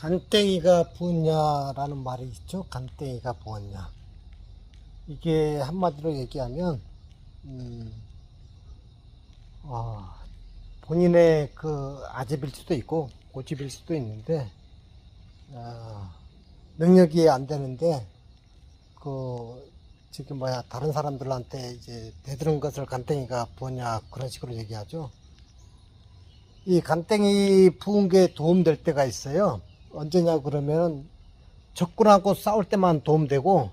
간땡이가 부었냐라는 말이 있죠. 간땡이가 부었냐. 이게 한마디로 얘기하면, 음, 어, 본인의 그 아집일 수도 있고, 고집일 수도 있는데, 어, 능력이 안 되는데, 그, 지금 뭐야, 다른 사람들한테 이제 대들은 것을 간땡이가 부었냐, 그런 식으로 얘기하죠. 이 간땡이 부은 게 도움될 때가 있어요. 언제냐 그러면 적군하고 싸울 때만 도움되고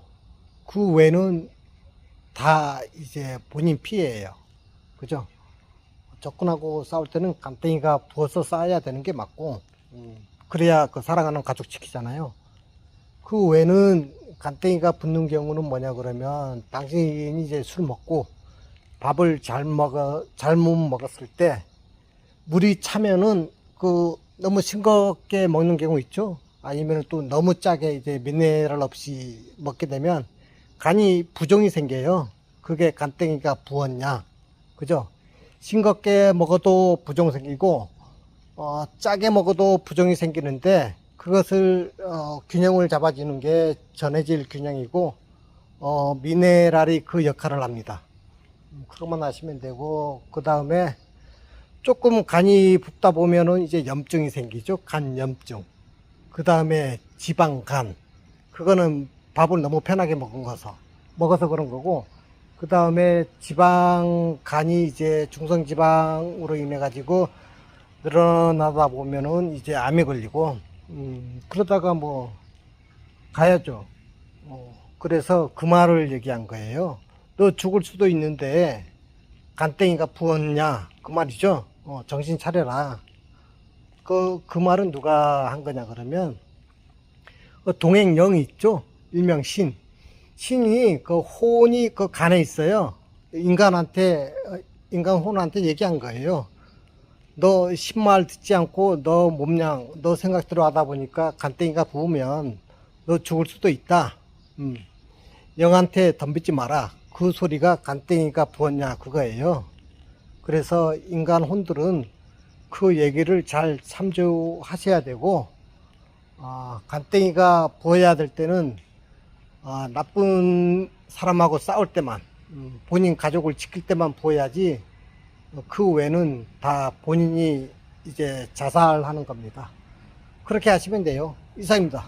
그 외에는 다 이제 본인 피해예요. 그죠? 적군하고 싸울 때는 간땡이가 부어서 싸야 되는 게 맞고 음, 그래야 그 사랑하는 가족 지키잖아요. 그 외에는 간땡이가 붙는 경우는 뭐냐 그러면 당신이 이제 술 먹고 밥을 잘 먹어 잘못 먹었을 때 물이 차면은 그 너무 싱겁게 먹는 경우 있죠. 아니면 또 너무 짜게 이제 미네랄 없이 먹게 되면 간이 부종이 생겨요. 그게 간땡이가 부었냐. 그죠? 싱겁게 먹어도 부종 생기고 어, 짜게 먹어도 부종이 생기는데 그것을 어, 균형을 잡아주는 게 전해질 균형이고 어, 미네랄이 그 역할을 합니다. 음, 그것만 아시면 되고 그 다음에 조금 간이 붓다 보면은 이제 염증이 생기죠. 간 염증. 그 다음에 지방간. 그거는 밥을 너무 편하게 먹은 거서 먹어서 그런 거고. 그 다음에 지방간이 이제 중성지방으로 인해 가지고 늘어나다 보면은 이제 암에 걸리고, 음, 그러다가 뭐 가야죠. 어, 그래서 그 말을 얘기한 거예요. 너 죽을 수도 있는데 간땡이가 부었냐 그 말이죠. 어, 정신 차려라. 그, 그 말은 누가 한 거냐 그러면 그 동행령이 있죠. 일명 신. 신이 그 혼이 그 간에 있어요. 인간한테 어, 인간 혼한테 얘기한 거예요. 너 신말 듣지 않고 너 몸량 너 생각대로 하다 보니까 간땡이가 부으면 너 죽을 수도 있다. 음. 영한테 덤비지 마라. 그 소리가 간땡이가 부었냐 그거예요. 그래서 인간 혼들은 그 얘기를 잘 참조하셔야 되고 아, 간땡이가 부어야 될 때는 아, 나쁜 사람하고 싸울 때만 음, 본인 가족을 지킬 때만 부어야지 어, 그 외는 다 본인이 이제 자살하는 겁니다. 그렇게 하시면 돼요. 이상입니다.